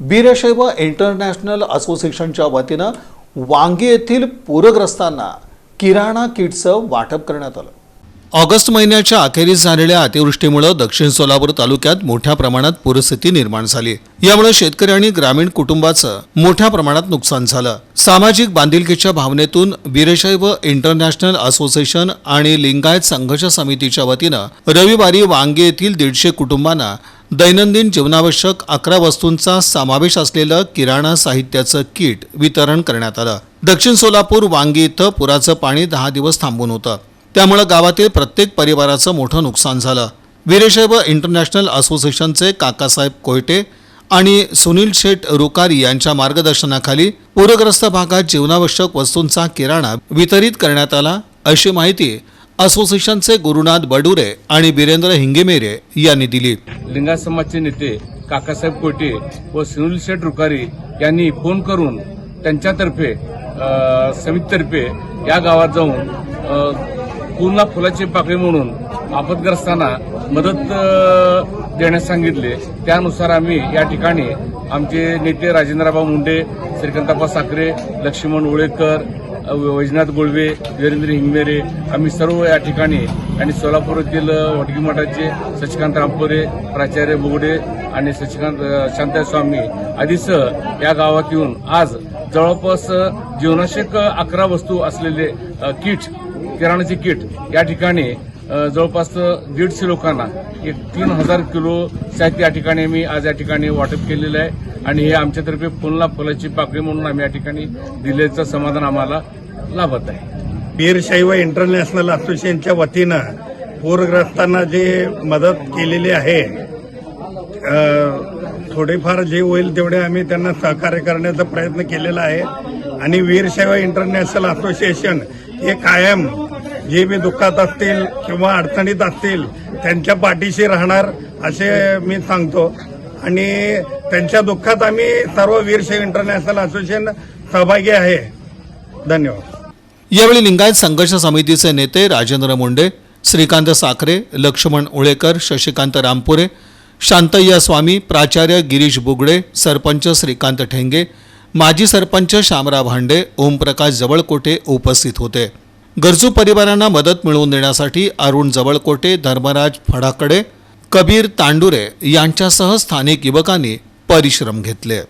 Veerashaiva international असोसिएशनच्या वतीनं वांगी येथील पूरग्रस्तांना किराणा किटचं वाटप करण्यात आलं. ऑगस्ट महिन्याच्या अखेरीस झालेल्या अतिवृष्टीमुळे दक्षिण सोलापूर तालुक्यात मोठ्या प्रमाणात पूरस्थिती निर्माण झाली. यामुळे शेतकरी आणि ग्रामीण कुटुंबाचं मोठ्या प्रमाणात नुकसान झालं. सामाजिक बांधिलकीच्या भावनेतून वीरशैव इंटरनॅशनल असोसिएशन आणि लिंगायत संघर्ष समितीच्या वतीनं रविवारी वांगे येथील दीडशे कुटुंबांना दैनंदिन जीवनावश्यक अकरा वस्तूंचा समावेश असलेलं किराणा साहित्याचं किट वितरण करण्यात आलं. दक्षिण सोलापूर वांगी इथं पुराचं पाणी दहा दिवस थांबून होतं. त्यामुळे गावातील प्रत्येक परिवाराचं मोठं नुकसान झालं. वीरशैव इंटरनॅशनल असोसिएशनचे काकासाहेब कोयटे आणि सुनील शेठ रुकारी यांच्या मार्गदर्शनाखाली पूरग्रस्त भागात जीवनावश्यक वस्तूंचा किराणा वितरित करण्यात आला अशी माहिती असोसिएशनचे गुरुनाथ बडुरे आणि बिरेंद्र हिंगेमेरे यांनी दिली. लिंगा समाजचे नेते काकासाहेब कोटे व सुनील शेठ रुकारी यांनी फोन करून त्यांच्यातर्फे समितीतर्फे या गावात जाऊन पूर्ण फुलाची पाकळी म्हणून आपदग्रस्तांना मदत देण्यास सांगितले. त्यानुसार आम्ही या ठिकाणी आमचे नेते राजेंद्रबाब मुंडे श्रीकांताप्पा साखरे लक्ष्मण उळेकर वैजनाथ गोळवे वीरेंद्र हिंगमेरे आम्ही सर्व या ठिकाणी आणि सोलापूर येथील वडगी मठाचे सचिकांत रामपुरे प्राचार्य बोगडे आणि सचिकांत शांता स्वामी आदीसह या गावात येऊन आज जवळपास जीवनाशक अकरा वस्तू असलेले किट किराणाचे किट या ठिकाणी जवळपास दीडशे लोकांना एक तीन हजार किलो साहित्य या ठिकाणी मी आज या ठिकाणी वाटप केलेलं आहे. आणि हे आमच्यातर्फे फुलना फुलाची पाकळी म्हणून आम्ही या ठिकाणी दिल्याचं समाधान आम्हाला लाभत आहे. वीरशैव इंटरनॅशनल असोसिएशनच्या वतीनं पूरग्रस्तांना जे मदत केलेली आहे थोडेफार जे होईल तेवढे आम्ही त्यांना सहकार्य करण्याचा प्रयत्न केलेला आहे. आणि वीरशैव इंटरनॅशनल असोसिएशन हे कायम जे मी दुःखात असतील किंवा अडचणीत असतील त्यांच्या पाठीशी राहणार असे मी सांगतो. आणि त्यांच्या दुःखात आम्ही सर्व वीरशैव इंटरनॅशनल असोसिएशन सहभागी आहे. धन्यवाद. यावेळी लिंगायत संघर्ष समितीचे नेते राजेंद्र मुंडे श्रीकांत साखरे लक्ष्मण उळेकर शशिकांत रामपुरे शांतय्या स्वामी प्राचार्य गिरीश बुगडे सरपंच श्रीकांत ठेंगे माजी सरपंच शामराव भांडे ओमप्रकाश जवळकोटे उपस्थित होते. गरजू परिवारांना मदत मिळवून देण्यासाठी अरुण जवळकोटे धर्मराज फडाकडे कबीर तांडुरे यांच्यासह स्थानिक युवकांनी परिश्रम घेतले.